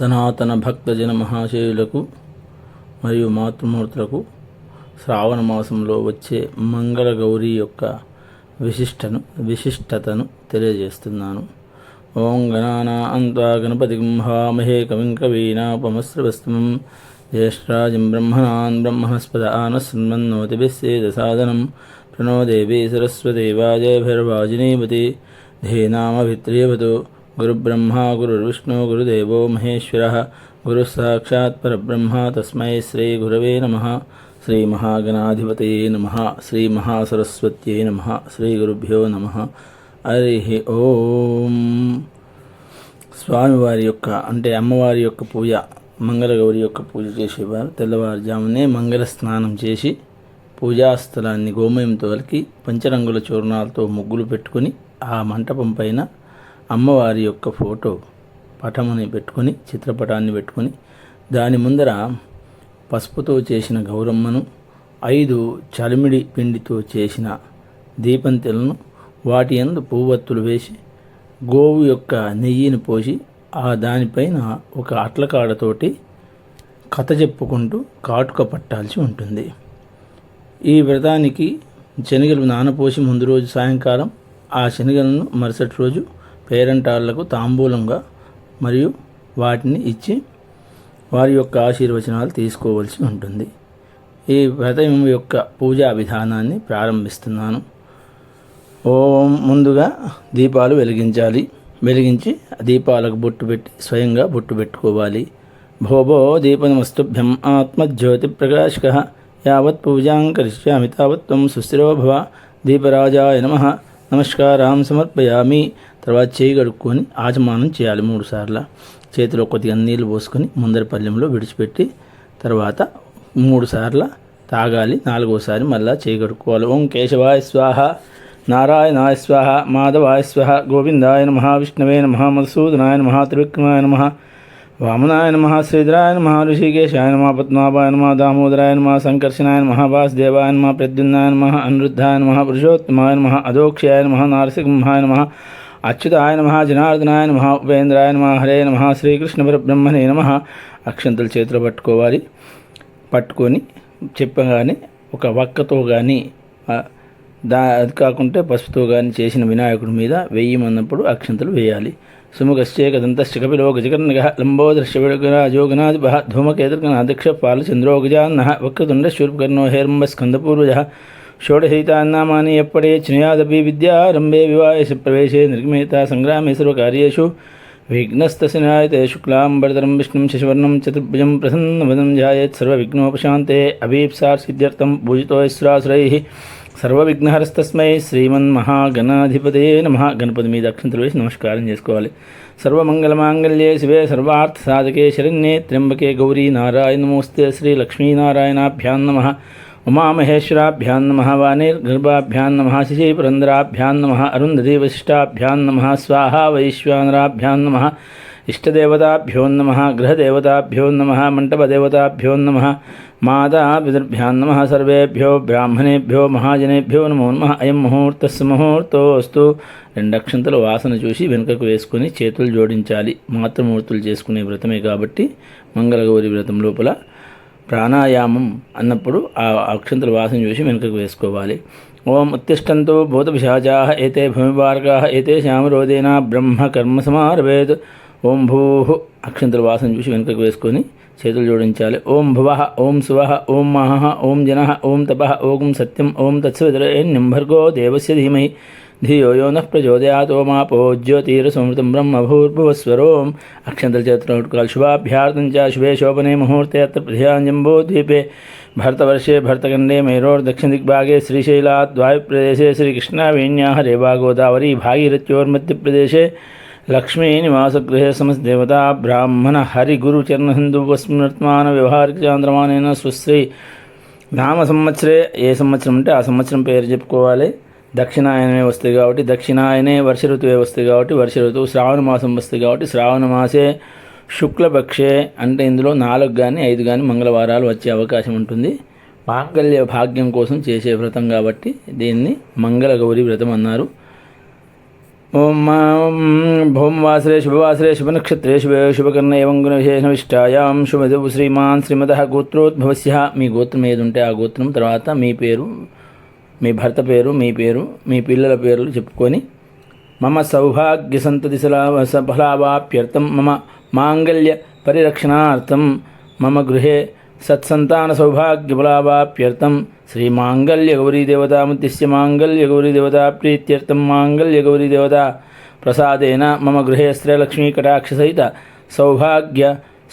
సనాతన భక్తజన మహాశయులకు మరియు మాతృమూర్తులకు శ్రావణ మాసంలో వచ్చే మంగళగౌరి యొక్క విశిష్టను విశిష్టతను తెలియజేస్తున్నాను. ఓం గణానా అంతా గణపతి కుంభామహే కవిం కవీనాపమస్రవస్తం జ్యేష్ఠరాజం బ్రహ్మణాన్ బ్రహ్మణస్పద ఆనశృణ్వన్నోతిభిస్సేద సాధనం. ప్రణో దేవీ సరస్వతి వాజయభిర్వాజినీవతి ధీనామభిత్రియవతు గురుబ్రహ్మ గురుర్విష్ణు గురుదేవో మహేశ్వర గురుసాక్షాత్ పరబ్రహ్మ తస్మై శ్రీ గురవే నమ శ్రీ మహాగణాధిపతయే నమ శ్రీ మహాసరస్వత్యై నమ శ్రీ గురుభ్యో నమ హరి ఓం స్వామివారి యొక్క అంటే అమ్మవారి యొక్క పూజ మంగళగౌరి యొక్క పూజ చేసేవారు. తెల్లవారుజామునే మంగళ స్నానం చేసి పూజాస్థలాన్ని గోమయంతో కలిపి పంచరంగుల చూర్ణాలతో ముగ్గులు పెట్టుకొని ఆ మంటపం పైన అమ్మవారి యొక్క ఫోటో పటముని పెట్టుకొని చిత్రపటాన్ని పెట్టుకొని దాని ముందర పసుపుతో చేసిన గౌరమ్మను ఐదు చలిమిడి పిండితో చేసిన దీపంతెలను వాటి యందు పువ్వత్తులు వేసి గోవు యొక్క నెయ్యిని పోసి ఆ దానిపైన ఒక అట్లకాడతోటి కథ చెప్పుకుంటూ కాటుక పట్టాల్సి ఉంటుంది. ఈ వ్రతానికి శనగలు నానపోసి ముందు రోజు సాయంకాలం ఆ శనగలను మరుసటి రోజు పేరంటాళ్ళకు తాంబూలంగా మరియు వాటిని ఇచ్చి వారి యొక్క ఆశీర్వచనాలు తీసుకోవాల్సి ఉంటుంది. ఈ వ్రతం యొక్క పూజా విధానాన్ని ప్రారంభిస్తున్నాను. ఓం ముందుగా దీపాలు వెలిగించాలి. వెలిగించి దీపాలకు బొట్టు పెట్టి స్వయంగా బొట్టు పెట్టుకోవాలి. భోభో దీపనమస్తుభ్యం ఆత్మజ్యోతి ప్రకాశక. యావత్ పూజాం కరిష్యామి తావత్ త్వం సుస్థిరో భవ దీపరాజాయ నమ. నమస్కారం సమర్పయామి. తర్వాత చేయి కడుక్కొని ఆచమానం చేయాలి మూడు సార్లు. చేతిలో కొద్దిగా నీళ్ళు పోసుకొని ముందర పల్లెంలో విడిచిపెట్టి తర్వాత మూడు సార్లు తాగాలి. నాలుగోసారి మళ్ళీ చేయి కడుక్కోవాలి. ఓం కేశవాయ స్వాహ నారాయణాయ స్వాహ మాధవాయ స్వాహ గోవిందాయ నమ విష్ణవే నమ మధుసూదనాయ నమ త్రివిక్రమాయ నమ వామనాయ నమ శ్రీధరాయ నమ ఋషికేశాయ నమ పద్మాభాయ నమ దామోదరాయ నమ సంకర్షణాయ నమ వాసుదేవాయ నమ ప్రద్యున్నాయ నమ అనిరుద్ధాయ నమ పురుషోత్తమాయ నమ అదోక్షాయ నమ నారసింహాయ నమ అచ్యుతాయ నమ జనార్దనాయ నమ ఉపేంద్రాయ నమ హరే నమ శ్రీకృష్ణ పరబ్రహ్మణే నమ అక్షంతలు చేతిలో పట్టుకోవాలి. పట్టుకొని చెప్పగానే ఒక వక్కతో కానీ దా అది కాకుంటే పసుపుతో కానీ చేసిన వినాయకుడి మీద వెయ్యమన్నప్పుడు అక్షంతలు వేయాలి. सुमुखश्चेकदन्तश्च कपिलो गजकर्णगः लम्बोदृश्यविडगराजोगनादिपः धूमकेतुर्गणादिक्षपालचन्द्रोगजान्नः वक्रतुण्डशूर्पकर्णो हेरम्बस्कन्दपूर्वजः षोडशहितान्नामानीयपडे चिनुयादपि विद्यारम्भे विवायसप्रवेशे निर्गमेता सङ्ग्रामे सर्वकार्येषु विघ्नस्तस्य नायते शुक्लाम्बरतरं विष्णुं शशिवर्णं चतुर्भुजं प्रसन्नवदं ध्यायेत् सर्वविघ्नोपशान्ते अभीप्सार्सिद्ध्यर्थं पूजितो यस्रासुरैः సర్వవిఘ్నోపశాంతే అభీప్సార్ సిద్ధ్యర్థం సర్వవిఘ్నహరస్తస్మై శ్రీమన్మహాగణాధిపతే నమ. గణపతి మీద అక్షంతలు వేసి నమస్కారం చేసుకోవాలి. సర్వమంగళమాంగళ్యే శివే సర్వార్థ సాధకే శరణ్యే త్ర్యంబకే గౌరీ నారాయణమోస్తే శ్రీ లక్ష్మీనారాయణాభ్యాం నమ. ఉమామహేశ్వరాభ్యాం నమ. వాణిర్గర్భాభ్యాం నమ. శశీపురందరాభ్యాం నమ. అరుంధతి వశిష్టాభ్యాం నమ. స్వాహా వైశ్వానరాభ్యాం నమ. ఇష్టదేవతాభ్యో నమ గృహదేవతాభ్యో నమ మంటపదేవతాభ్యో నమ నమ సర్వేభ్యో బ్రాహ్మణేభ్యో మహాజనేభ్యో నమో నమ అయం ముహూర్తస్ ముహూర్తో వస్తు రెండక్షంతలు వాసన చూసి వెనుకకు వేసుకొని చేతులు జోడించాలి. మాతృమూర్తులు చేసుకునే వ్రతమే కాబట్టి మంగళగౌరి వ్రతం లోపల ప్రాణాయామం అన్నప్పుడు ఆ అక్షంతలు వాసన చూసి వెనుకకు వేసుకోవాలి. ఓం ఉత్తిష్టంతో భూతపిశాచా ఏతే భూమివార్గా ఏతే శ్యామరోదేన బ్రహ్మ కర్మ సమారవేత్ ఓం భూ అక్షంతల వాసన చూసి వెనుకకు వేసుకొని చేతులు జోడించాలి. ఓం భువ ఓం శివ ఓం మహ ఓం జన ఓం తప ఓం సత్యం ఓం తత్సవితరేన్నింభర్గో దేవస్య ధీమహి. ధియో యో నః ప్రచోదయాతోమాపో జ్యోతిరసమృతం బ్రహ్మ భూర్భువస్వరోం అక్షంతల చేతులు శుభాభ్యార్థం చ శుభే శోభనే ముహూర్తే అత్ర ప్రధ్యాంజంబో ద్వీపే. భరతవర్షే భరతఖండే మేరోర్దక్షిణదిగ్భాగే శ్రీశైలాద్ వాయుప్రదేశే శ్రీకృష్ణావేణ్యా రేవా గోదావరీ భాగీరథ్యోర్మధ్యప్రదేశే. లక్ష్మీనివాసగృహే సమస్దేవతా బ్రాహ్మణ హరిగురుచరణహిందువస్మృత్మాన వ్యవహారిక చాంద్రమానైన సుశ్రీ నామ సంవత్సరే ఏ సంవత్సరం అంటే ఆ సంవత్సరం పేరు చెప్పుకోవాలి. దక్షిణాయనమే వస్తుంది కాబట్టి దక్షిణాయనే వర్ష ఋతువే వస్తుంది కాబట్టి వర్ష ఋతువు శ్రావణ మాసం వస్తుంది కాబట్టి శ్రావణ మాసే శుక్లపక్షే అంటే ఇందులో నాలుగు కానీ ఐదు కానీ మంగళవారాలు వచ్చే అవకాశం ఉంటుంది. మాంగళ్య భాగ్యం కోసం చేసే వ్రతం కాబట్టి దీన్ని మంగళ గౌరి వ్రతం అన్నారు. ఓం మాం భౌమ వాసరే శుభవాసరే శుభనక్షత్రే శుభ శుభకర్ణ ఏవం గుణవిశేషవిష్టాయాం శుభదవు శ్రీమాన్ శ్రీమద గోత్రోద్భవస్య. మీ గోత్రం ఏదుంటే ఆ గోత్రం తర్వాత మీ పేరు మీ భర్త పేరు మీ పేరు మీ పిల్లల పేర్లు చెప్పుకొని మమ సౌభాగ్య సంతతి ఫలావాప్యర్థం మమ మాంగళ్య పరిరక్షణార్థం మమ గృహే సత్సంతాన సౌభాగ్యఫలావాప్యర్థం శ్రీమాంగళ్య గౌరీదేవతాముద్దిశ్య మాంగళ్య గౌరీదేవతా ప్రీత్యర్థం మాంగళ్య గౌరీదేవతా ప్రసాదేన మమ గృహే శ్రీలక్ష్మీ సౌభాగ్య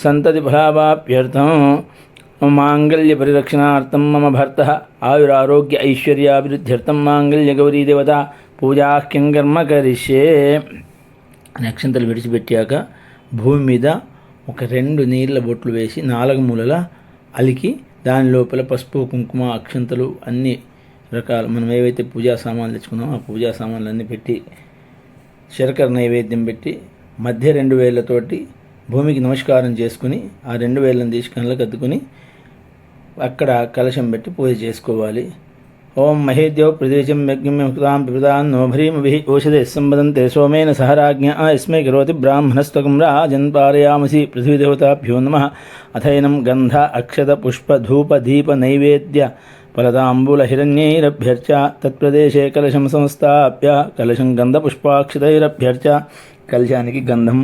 సంతతి ఫలావాప్యర్థం మాంగళ్య పరిరక్షణార్థం మమ భర్త ఆయురారోగ్య ఐశ్వర్యాభివృద్ధ్యర్థం మాంగళ్య గౌరీదేవత పూజాఖ్యం కర్మ కరిష్యే నక్షంతలు విడిచిపెట్టాక భూమి మీద ఒక రెండు నీళ్ళ బొట్లు వేసి నాలుగు మూలల అలికి దాని లోపల పసుపు కుంకుమ అక్షంతలు అన్ని రకాలు మనం ఏవైతే పూజా సామాన్లు తెచ్చుకున్నామో ఆ పూజా సామాన్లు అన్నీ పెట్టి శరకర నైవేద్యం పెట్టి మధ్య రెండు వేళ్ళతోటి భూమికి నమస్కారం చేసుకుని ఆ రెండు వేళ్ళని తీసి కళ్ళకు అద్దుకుని అక్కడ కలశం పెట్టి పూజ చేసుకోవాలి. ఓం మహేద్యో ప్రదేశం యజ్ఞం కృతాం నోభరీమభి నోభ్రీమభి ఓషధే సంబదంతే సోమేన సహరాజ్ఞ యస్మై కరోతి బ్రాహ్మణస్త్వకం రాజన్ పారయామసి పృథ్వీదేవతాభ్యో నమ అథైనం గంధ అక్షత పుష్ప ధూప దీప నైవేద్య ఫలతాంబూలహిరణ్యైరభ్యర్చ తత్ప్రదేశే కలశం సంస్థాప్య కలశం గంధపుష్పాక్షతైరభ్యర్చ కలశానికి గంధం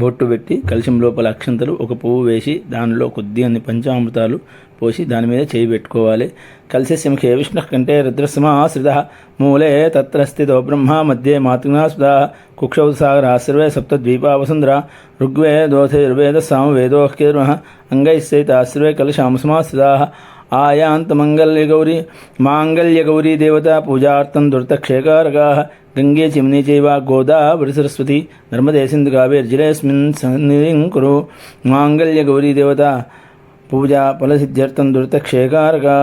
బొట్టు పెట్టి కలశం లోపల అక్షంతలు ఒక పువ్వు వేసి దానిలో కొద్ది అన్ని పంచామృతాలు పోసి దాని మీద చేయి పెట్టుకోవాలి. కలశస్య ముఖే విష్ణు కంటే రుద్రసింహాశ్రిత. మూలే తత్ర స్థితో బ్రహ్మ మధ్యే మాతృనాస్పద కుక్షౌ సాగరా సర్వే సప్తద్వీపా వసుంధర. ఋగ్వేదోథైర్వేద సామవేదోహ్కేర్మ అంగైశ్చైత సర్వే కలశాంసమాశ్రితా ఆయాంతమంగళ్యగౌరీ మాంగళ్యగౌరీ దేవత పూజార్థం దుర్తక్షేకారగా. గంగే చిమ్ని చైవ గోదావరి సరస్వతి నర్మదే సింధు కావేర్జిలేస్మిన్ సన్నిధిం కురు మాంగళ్యగౌరీ దేవత పూజా ఫలసిద్ధ్యర్థం దురితక్షేకారకా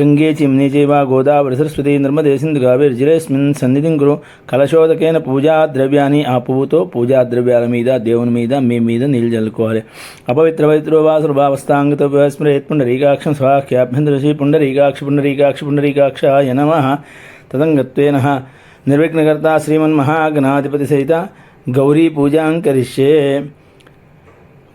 గంగే చిమ్ని చైవ గోదావరి సరస్వతి నర్మదే సింధు కావేర్జిలేస్మిన్ సన్నిధిం గురు కలశోదకైన పూజా ద్రవ్యాన్ని ఆ పువ్వుతో పూజా ద్రవ్యాల మీద దేవుని మీద మీ మీద నీళ్ళు చల్లుకోవాలి అపవిత్ర వైద్రోవాసుభావస్థాంగతో స్మరేత్ పుండరీకాక్షం స్వాఖ్యాభ్యంతరసి పుండరీకాక్ష పుండరీకాక్ష పుండరీకాక్షాయ నమ. తదంగత్వేన నిర్విఘ్నకర్త శ్రీమన్మహాగణాధిపతి సహిత గౌరీ పూజాం కరిష్యే.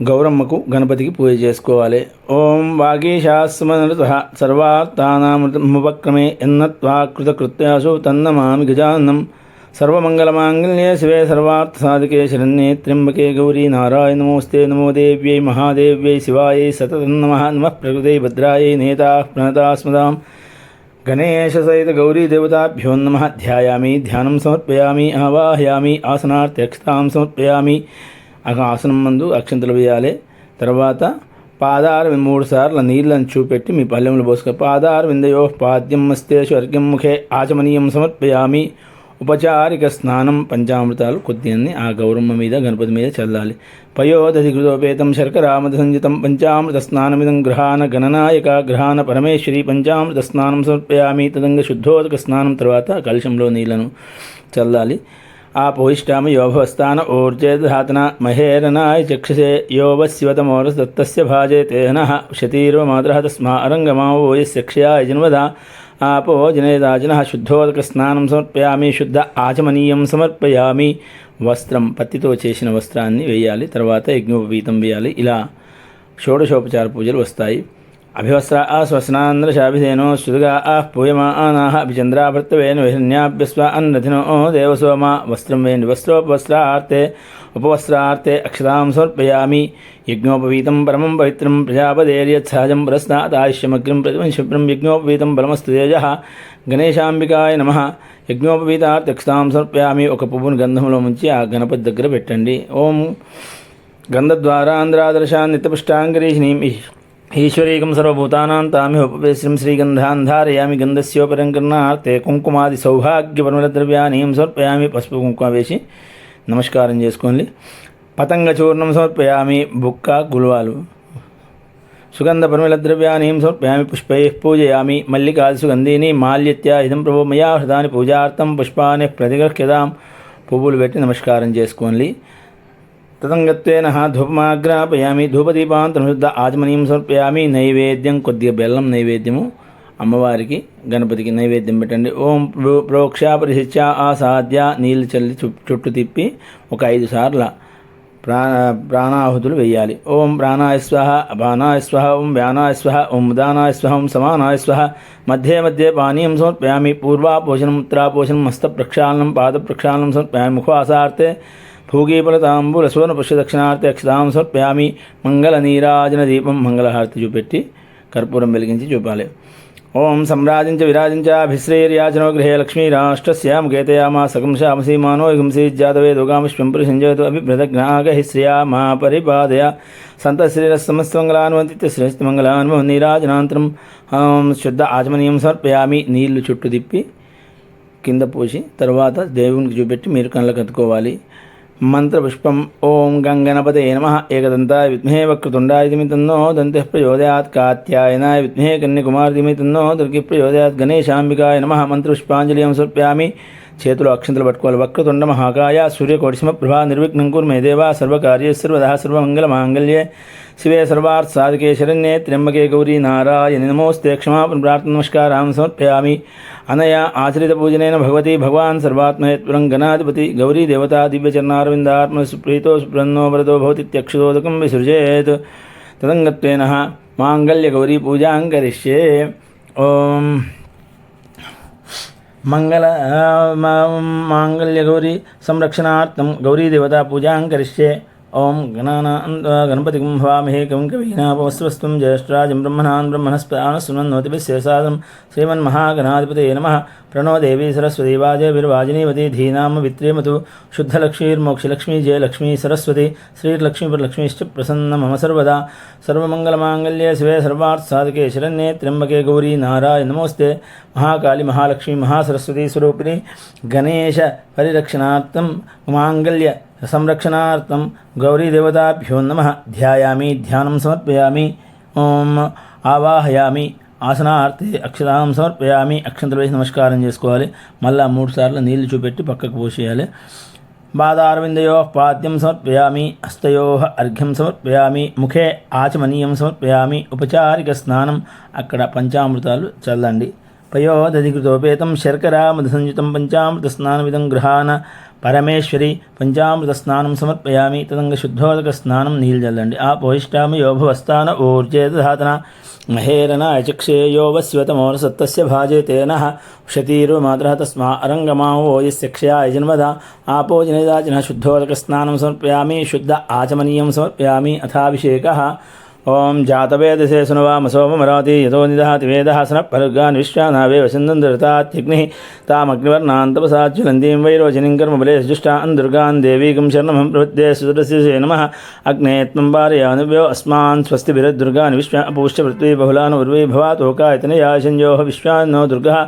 గౌరమ్మకు గణపతికి పూజ చేసుకోవాలి. ఓం వాగీశాస్మనృత సర్వార్థానామృతముపక్రమే ఎన్నత్వా కృతకృత్యాసు తన్నమామి గజాన్నం. సర్వమంగళమాంగళ్యే శివే సర్వార్థసాధికే శరణ్యే త్ర్యంబకే గౌరీ నారాయణమోస్తే నమో దేవ్యై మహాదేవ్యై శివాయై సతతం నమ నమ ప్రకృతే భద్రాయై నేతా ప్రణతాస్మదాం. గణేశసహిత గౌరీదేవతాభ్యో నమ ధ్యాయామి ధ్యానం సమర్పయామి ఆవాహయామి ఆసనార్థ్యక్షతాం సమర్పయామి. ఆసనం మందు అక్షంతలు వేయాలి. తర్వాత పాదార మూడు సార్లు నీళ్ళని చూపెట్టి మీ పల్లెములు పోసుకో పాదార విందయో పాద్యం మస్తే స్వర్గం ముఖే ఆచమనీయం సమర్పయామి. ఉపచారిక స్నానం పంచామృతాలు కొద్దిగా ఆ గౌరమ్మ మీద గణపతి మీద చల్లాలి. పయోదశి కృతోపేతం శర్కరామద సంజితం పంచామృత స్నానమిదం గ్రహాన గణనాయక గ్రహాన పరమేశ్వరి పంచామృత స్నానం సమర్పయామి. తదంగ శుద్ధోదక స్నానం తర్వాత కలుషంలో నీళ్ళను చల్లాలి. ఆపోయిష్టామ యోభవస్థాన ఊర్జేధాతన మహేరనాయ చక్షసే యోవశివతమోరస్తస్య భాజే తేన శతీర్వ మాతర తస్మా అరంగమావో జన్మదా ఆపో జనేదాజన శుద్ధోదక స్నానం సమర్పయామి శుద్ధ ఆచమనీయం సమర్పయామి. వస్త్రం పత్తితో చేసిన వస్త్రాన్ని వేయాలి తర్వాత యజ్ఞోపవీతం వేయాలి. ఇలా షోడశోపచార పూజలు వస్తాయి. అభివస్ర ఆశ్వసనాంధ్రశాభిధేనో శుదుగా ఆహ్ పూయమానాహ అభిచంద్రాభర్తవేను హిరణ్యాభ్యస్వ అన్నధినో దేవసోమ. వస్త్రం వేణి వస్త్రోపవస్త్రార్తే ఉపవస్త్రార్తే అక్షతాం సమర్పయామి. యజ్ఞోపవీతం పరమం పవిత్రం ప్రజాపదేర్యత్సహజం పురస్నాదాయుష్యమగ్రం ప్రతిమం శుభ్రం యజ్ఞోపవీతం పరమస్తు తేజ గణేశాంబికాయ నమ. యజ్ఞోపవీతార్థక్షతాం సమర్పయామి. ఒక పువ్వును గంధంలో ముంచి ఆ గణపతి దగ్గర పెట్టండి. ఓం గంధద్వారాంధ్రాదర్శాన్ నిత్యపుష్టాంగరీషిణీం ఈశ్వరీకం సర్వభూతానాం తామి ఉపవేశ్యం శ్రీగంధాన్ ధారయామి గంధస్యోపరం కర్ణార్తే కుంకుమాది ద్రవ్యాన్ని సమర్పయామి పసుపు కుంకుమ వేసి నమస్కారం చేసుకోండి. పతంగ చూర్ణం సమర్పయామి బుక్క గుల్వాలు. సుగంధ పరిమళద్రవ్యానీం సమర్పయామి పుష్పై పూజయామి మల్లికాది సుగంధీని మాల్యత్య ఇదం ప్రభు మయా హృదాని పూజార్థం పుష్పాన్ని ప్రతిగృహ్యదాం పువ్వులు పెట్టి నమస్కారం చేసుకోండి. తదంగత్వేన ధూపమాగ్రాపయామి ధూపదీపాంతరం శుద్ధ ఆత్మనీయం సమర్పయామి నైవేద్యం కొద్దిగా బెల్లం నైవేద్యము అమ్మవారికి గణపతికి నైవేద్యం పెట్టండి. ఓం ప్రో- ప్రోక్ష పరిశిత్య ఆసాద్య నీళ్ళు చల్లి చు- చుట్టూ తిప్పి ఒక ఐదు సార్ల ప్రాణ ప్రాణాహుతులు వేయాలి ఓం ప్రాణాయ స్వహ ఓం వ్యానాయస్వహ ఓం ఉదానాయస్వహ ఓం సమానాయ మధ్య మధ్య పానీయం సమర్పయామి పూర్వాపోషణం ఉత్తరాపోషణం హస్త ప్రక్షాళనం పాద ప్రక్షాళనం సమర్పయామి ముఖవాసార్థే భూగీపలతాంబుల సువర్ణ పుష్య దక్షిణార్థే అక్షతాం సమర్పయామి. మంగళ నీరాజన దీపం మంగళహారతి చూపెట్టి కర్పూరం వెలిగించి చూపాలి. ఓం సమ్రాజించ విరాజించాభిశ్రేర్యాచనో గృహే లక్ష్మీరాష్ట్రస్య ముఖేతయామా సకం శామసీమానో హింసీ జాతవే దుగామిష్వం పురుషంజయతు అభిభ్రతజ్ఞాగహి మా పరిపాదయ. సంత శ్రీరస్తమస్తమంగళానువంతిత్య శ్రేష్టమంగళానుభవం నీరాజనాంతరం శుద్ధ ఆచమనీయం సమర్పయామి. నీళ్ళు చుట్టూ తిప్పి కింద పోసి తర్వాత దేవునికి చూపెట్టి మీరు కళ్ళకు కత్తుకోవాలి. మంత్రపుష్పం ఓం గంగణపతే నమ ఏకదంతాయ విద్మహే వక్రతుండాయ దిమితన్నో దంతి ప్రచోదయాత్ కాత్యాయనాయ విద్మహే కన్యకుమార్ దిమితన్నో దుర్గి ప్రచోదయాత్ గణేశాంబికాయ నమ మంత్రపుష్పాంజలియం సమర్ప్యామి. చేతులు అక్షంతలు పట్టుకోవాలి. వక్రతుండ మహాకాయ సూర్యకోటిసమ ప్రభా నిర్విఘ్నం కురు దేవా సర్వకార్య సర్వదా సర్వమంగళ మాంగళ్యే శివే సర్వార్థ సాధకే శరణ్యే త్ర్యంబకే గౌరీ నారాయణ నమోస్తే క్షమాపణ ప్రార్థన నమస్కారాం సమర్పయామి అనయా ఆచరిత పూజనేన భగవతి భగవాన్ సర్వాత్మయత్పురం గణాధిపతి గౌరీ దేవతా దివ్యచరణారవిందాత్మ సుప్రీతో సుప్రన్నో వరదో భవతిత్యక్షుదోదకం విసృజేత్ తదంగత్వేన మాంగళ్య గౌరీ పూజాం కరిష్యే ఓం మంగళ మాంగళ్య గౌరీ సంరక్షణార్థం ఓం గణానా గణపతి కుంభవామహే కం కవీనాపవస్వస్వం జ్యేష్ఠరాజం బ్రహ్మణాన్ బ్రహ్మణస్పదానశృణ్వతిభిస్సేసాదం శ్రీమన్మహాగణాధిపతే నమ. ప్రణో దేవీ సరస్వతి వాజవిర్వాజినీవతి ధీనామ విత్రేమతు శుద్ధలక్ష్మీర్మోక్షలక్ష్మీ జయలక్ష్మీ సరస్వతి శ్రీలక్ష్మీపరలక్ష్మీశ్చ ప్రసన్న మమ సర్వదా. సర్వమంగళమాంగళ్యే శివే సర్వార్థసాధకే శరణ్యే త్ర్యంబకే గౌరీ నారాయణ నమోస్తే. మహాకాళి మహాలక్ష్మి మహాసరస్వతి స్వరూపిణి గణేశ పరిరక్షణార్థం మాంగళ్య సంరక్షణార్థం గౌరీదేవతాభ్యో నమ. ధ్యాయామి ధ్యానం సమర్పయామి. ఓం ఆవాహయామి. ఆసనార్థే అక్షరాం సమర్పయామి. అక్షంతలు వేసి నమస్కారం చేసుకోవాలి. మళ్ళా మూడు సార్లు నీళ్ళు చూపెట్టి పక్కకు పోసేయాలి. పాదారవిందయో పాద్యం సమర్పయామి. హస్తయో అర్ఘ్యం సమర్పయామి. ముఖే ఆచమనీయం సమర్పయామి. ఉపచారిక స్నానం. అక్కడ పంచామృతాలు చల్లండి. పయోదధికృతోపేతం శర్కరా మధుసంయుతం పంచామృత స్నానమిదం గృహాన పరమేశ్వరి పంచామృత స్నానం సమర్పయామి తదంగ శుద్ధోదక స్నానం నీళ్ళు చల్లండి ఆ పోయిష్టామయో భవస్థాన ఊర్జేదాతన మహేరనాయ చక్షేయో వస్వతమోరసత్తస్య భాజే తేన ఉషతీరు మాతరः తస్మా అరంగమావో యస్య జన్మద. ఆపో జనదాచిన శుద్ధోదక స్నానం సమర్పయామి శుద్ధ ఆచమనీయం సమర్పయామి అథాభిషేక. ఓం జాతవేదసే సునవామసోమరాతి యతో నిదహాతి వేదः సన పర్గాన్ విశ్వానావే వసందంధృతాత్యగ్నిः తామగ్నివర్ణాन्तపసాచ్యులందీం వైరోచనిం కర్మబలే సుష్టాన్ దుర్గాన్ దేవీకం శరణమహం ప్రవృత్తే సుదరస్యసే నమ అగ్నే త్వం పారయానుభ్యో అస్మాన్ స్వస్తిభిరద్దుర్గాన్ విశ్వ అపూష్ట పృథ్వీ బహుళాన్ ఉర్వీ భవాతోకాయతనయా శంజోః విశ్వాన్నో దుర్గः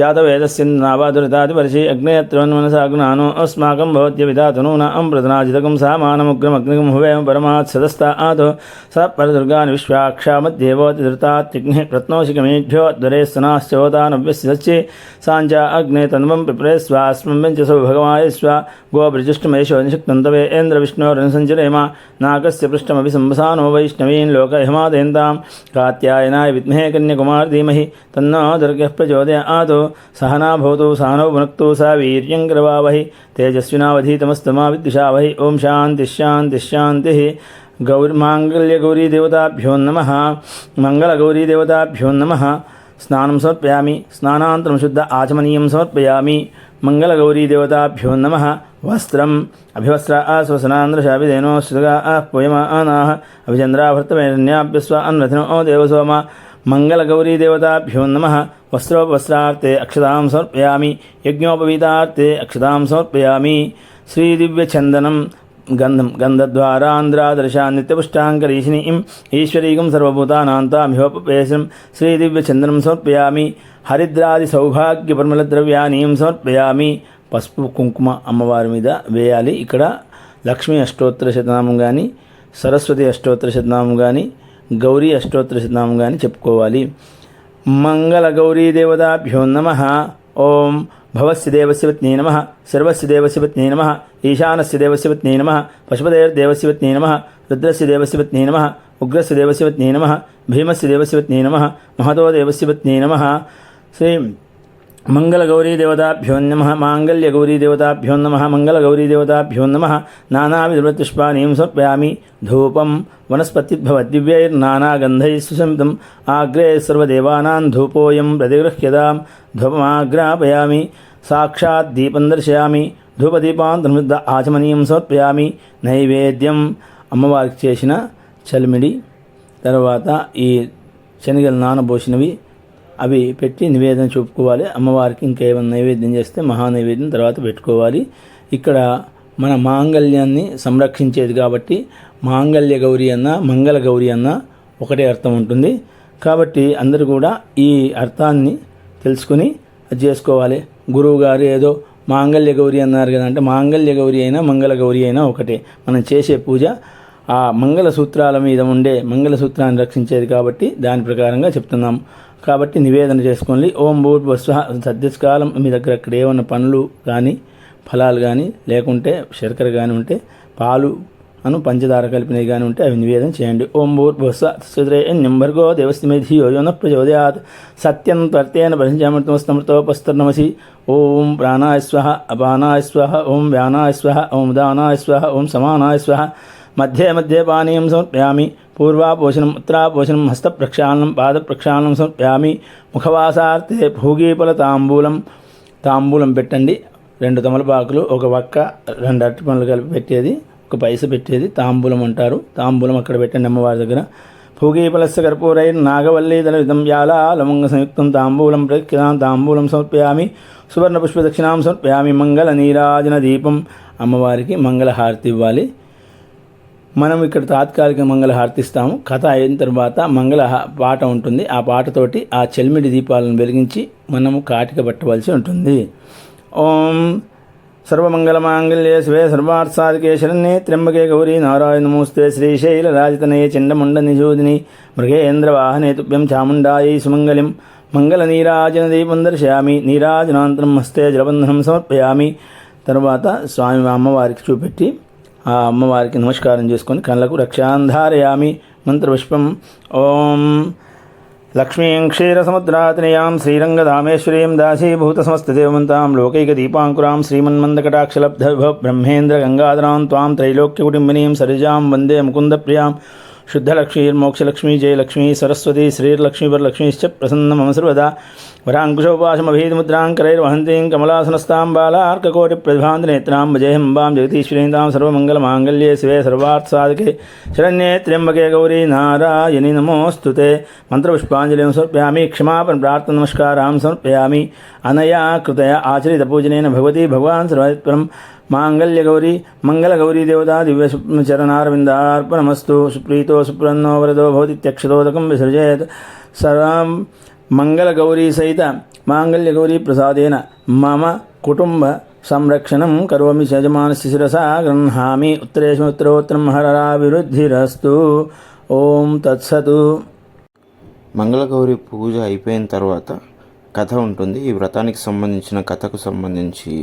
జాతవేదస్య నావాదురితాదిపరిశి అగ్నేయత్రోన్మనసాగ్నానో అస్మాకం భవత్య విధాతనూన అంప్రతనాజితకం సామానముగ్రమగ్నిగం హువేమ పరమాత్ సదస్తా ఆతో స दुर्गा विश्वाक्षा मध्येवति धृता तिघ्ने प्रत्नोषि गमेभ्यो द्वरे सनाश्चोतानव्यस्य सच्चे साञ्जा अग्ने तन्वं पिप्रे स्वास्मं च सौ भगवाय स्वा गोब्रजिष्टमेशो निषक्तन्तवे ऐन्द्रविष्णोरनुसञ्चरेम नागस्य पृष्ठमपि सम्भसानो वैष्णवीन् लोकहिमादेन्तां कात्यायनाय विद्महे कन्याकुमार धीमहि तन्नो दुर्गः प्रचोदयादौ सहना भवतु सहनौ भुनक्तु सा वीर्यं करवावहि तेजस्विनावधीतमस्तमा विद्विषावहि, ॐ शान्तिः शान्तिः शान्तिः। గౌరి మాంగళ్యగౌరీదేవతాభ్యో నమ. మంగళగౌరీదేవతాభ్యో నమ. స్నానం సమర్పయామి. స్నానాంతరం శుద్ధ ఆచమనీయం సమర్పయామి. మంగళగౌరీదేవతాభ్యో నమ. వస్త్రం. అభివస్త్ర ఆశ్వసనాంధ్రశాభిధేనో శ్రుగా పూయమానాः. అభిచంద్రాభర్తమేరణ్యాభ్యస్వ అన్వథినో దేవసోమ. మంగళగౌరీదేవతాభ్యో నమ. వస్త్రోపవస్త్రార్తే అక్షతాం సమర్పయామి. యజ్ఞోపవీతార్తే అక్షతాం సమర్పయామి. శ్రీదివ్యచందనం. గంధం గంధద్వారాంధ్రాదృశా నిత్యపుష్టాంకరీషిణీం ఈశ్వరీకం సర్వభూతానాంతామిహోపేశం శ్రీదివ్యచందనం సమర్పయామి హరిద్రాది సౌభాగ్య పరిమళద్రవ్యానీం సమర్పయామి పసుపు కుంకుమ అమ్మవారి మీద వేయాలి. ఇక్కడ లక్ష్మీ అష్టోత్తర శతనామం కానీ సరస్వతి అష్టోత్తర శతనామం కానీ గౌరీ అష్టోత్తర శతనామం కానీ చెప్పుకోవాలి. మంగళ గౌరీ నమ. ఓం భవస్య దేవస్య పత్ని నమ. సర్వస్య దేవస్య పత్ని నమ. ఈశానస్య దేవశివత్నే నమ పశుపతేర్దేవశివత్నే నమ రుద్రస్య దేవశివత్నే నమ ఉగ్రస్య దేవశివత్నే నమ భీమస్య దేవశివత్నే నమ మహతో దేవశివత్నే నమ. శ్రీ మంగళగౌరీదేవతాభ్యో నమ మాంగళ్యగౌరీదేవతాభ్యో నమ మంగళగౌరీదేవతాభ్యో నమ నానావిధృతుష్పానీం సమర్పయామి ధూపం వనస్పతిద్భవద్దివ్యైర్నానాగంధై సుసమితం ఆగ్రే సర్వదేవానాం ధూపోయం ప్రతిగృహ్యతాం ధూపమాగ్రాపయామి సాక్షాద్దీపం దర్శయామి ధూపదీపాన్ తన్ముద్ద ఆచమనీయం సమర్పయామి నైవేద్యం. అమ్మవారికి చేసిన చలిమిడి తర్వాత ఈ శనగలు నానబోసినవి అవి పెట్టి నివేదన చూపుకోవాలి. అమ్మవారికి ఇంకేమైనా నైవేద్యం చేస్తే మహా నైవేద్యం తర్వాత పెట్టుకోవాలి. ఇక్కడ మన మాంగళ్యాన్ని సంరక్షించేది కాబట్టి మాంగళ్య గౌరి అన్న మంగళ గౌరి అన్న ఒకటే అర్థం ఉంటుంది. కాబట్టి అందరూ కూడా ఈ అర్థాన్ని తెలుసుకుని అది చేసుకోవాలి. గురువు గారు ఏదో మాంగళ్య గౌరి అన్నారు కదా అంటే మాంగళ్య గౌరి అయినా మంగళ గౌరి అయినా ఒకటే. మనం చేసే పూజ ఆ మంగళ సూత్రాల మీద ఉండే మంగళసూత్రాన్ని రక్షించేది కాబట్టి దాని ప్రకారంగా చెప్తున్నాం. కాబట్టి నివేదన చేసుకోండి. ఓం భూట్ వస్వ సద్యస్కాలం మీ దగ్గర అక్కడ ఏమన్నా పండ్లు కానీ ఫలాలు కానీ లేకుంటే శర్కర కానీ ఉంటే పాలు అను పంచదార కలిపినవి కానీ ఉంటే అవి నివేదన చేయండి. ఓం భూర్భుస్వ సుద్రేణ్యం భర్గో దేవస్థిమే ధియో యోన ప్రచోదయాత్. సత్యం త్వర్తేన బ్రహ్మజామృతమస్తమృతోపస్తర్నమసి ఓం ప్రాణాయ స్వహ అపానాయ స్వహ ఓం వ్యానాయ స్వహ ఓం దానాయ స్వహ ఓం సమానాయ స్వహ మధ్యే మధ్యే పానీయం సమర్పయామి. పూర్వాపోషణం ఉత్తరాపోషణం హస్తప్రక్షాళనం పాదప్రక్షాళనం సమర్పయామి. ముఖవాసార్థే భూగీపల తాంబూలం తాంబూలం పెట్టండి. రెండు తమలపాకులు ఒక వక్క రెండు అరటి పండ్లు కలిపి పెట్టేది. ఒక పైస పెట్టేది తాంబూలం అంటారు. తాంబూలం అక్కడ పెట్టండి అమ్మవారి దగ్గర. భూగీపలస్య కర్పూరై నాగవల్లి దళితం యాలా లవంగ సంయుక్తం తాంబూలం ప్రఖ్యాం తాంబూలం సమర్పయామి. సువర్ణ పుష్ప దక్షిణాం సమర్పయామి. మంగళ నీరాజన దీపం అమ్మవారికి మంగళహారతి ఇవ్వాలి. మనం ఇక్కడ తాత్కాలిక మంగళ హారతిస్తాము కథ అయిన తర్వాత మంగళ పాట ఉంటుంది. ఆ పాటతోటి ఆ చెల్మిడి దీపాలను వెలిగించి మనము కాటిక పట్టవలసి ఉంటుంది. ఓం సర్వమంగళమాంగళ్యే శివే సర్వార్థసాధికే శరణ్యే. త్ర్యంబకే గౌరీ నారాయణమూస్తే శ్రీశైల రాజతనయే చండముండ నిజోదిని మృగేంద్ర వాహనే తుభ్యం చాముండాయై సుమంగళిం. మంగళ నీరాజన దీపం దర్శయామి. నీరాజనాంతరం హస్తే జలబంధనం సమర్పయామి. తర్వాత స్వామి అమ్మవారికి చూపెట్టి ఆ అమ్మవారికి నమస్కారం చేసుకొని కళ్ళకు రక్షాంధారయామి. మంత్రపుష్పం. ఓం లక్ష్మీం క్షీరసముద్రాతనయాం శ్రీరంగదామేశ్వరీం దాసీభూతసమస్తదేవంతాం లోకైకదీపాంకురాం శ్రీమన్మందకటాక్షలబ్ధ విభవ బ్రహ్మేంద్ర గంగాధరాం త్వాం త్రైలోక్యకుటుంబినీం సరిజాం వందే ముకుందప్రియాం శుద్ధలక్ష్మీర్మోక్షలక్ష్మీ జయలక్ష్మీ సరస్వతి శ్రీర్లక్ష్మీవరలక్ష్మీశ్చ ప్రసన్న మమ సర్వదా వరాంకుశోపాశమభీదముద్రాం కరైర్వహంతీం కమలాసనస్తాం బాలార్కకోటి ప్రతిభాంతి నేత్రాం భజేహంబాం జగదీశ్వరీందాం సర్వమంగళమాంగళ్యే శివే సర్వార్థసాధకే శరణ్యే త్ర్యంబకే గౌరీ నారాయణి నమోస్తుతే మంత్రపుష్పాంజలిం సమర్పయామి క్షమాపణ ప్రార్థన నమస్కారాం సమర్పయామి అనయా కృతయ ఆచరిత పూజనైన భగవతి భగవాన్ సర్వాత్పరం మాంగళ్య గౌరీ మంగళ గౌరీ దేవతా దివ్య దివ్యచరణారవిందార్పణమస్తు సుప్రీతో సుప్రన్నో వరదో భవతి భవతిత్యక్షతోదకం విసర్జయత్ సర్వం మంగళగౌరీ సహిత మాంగళ్యగౌరీ ప్రసాదేన మమ కుటుంబ సంరక్షణం కరోమి యజమానస్య శిరసా గృహామి ఉత్తరేషుత్తరోత్తరం హరరాభివృద్ధిరస్తు ఓం తత్సతు. మంగళగౌరి పూజ అయిపోయిన తర్వాత కథ ఉంటుంది. ఈ వ్రతానికి సంబంధించిన కథకు సంబంధించి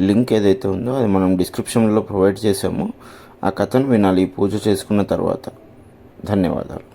లింక్ ఏదైతే ఉందో అది మనం డిస్క్రిప్షన్లో ప్రొవైడ్ చేసాము ఆ కథను వినాలి పూజ చేసుకున్న తర్వాత. ధన్యవాదాలు.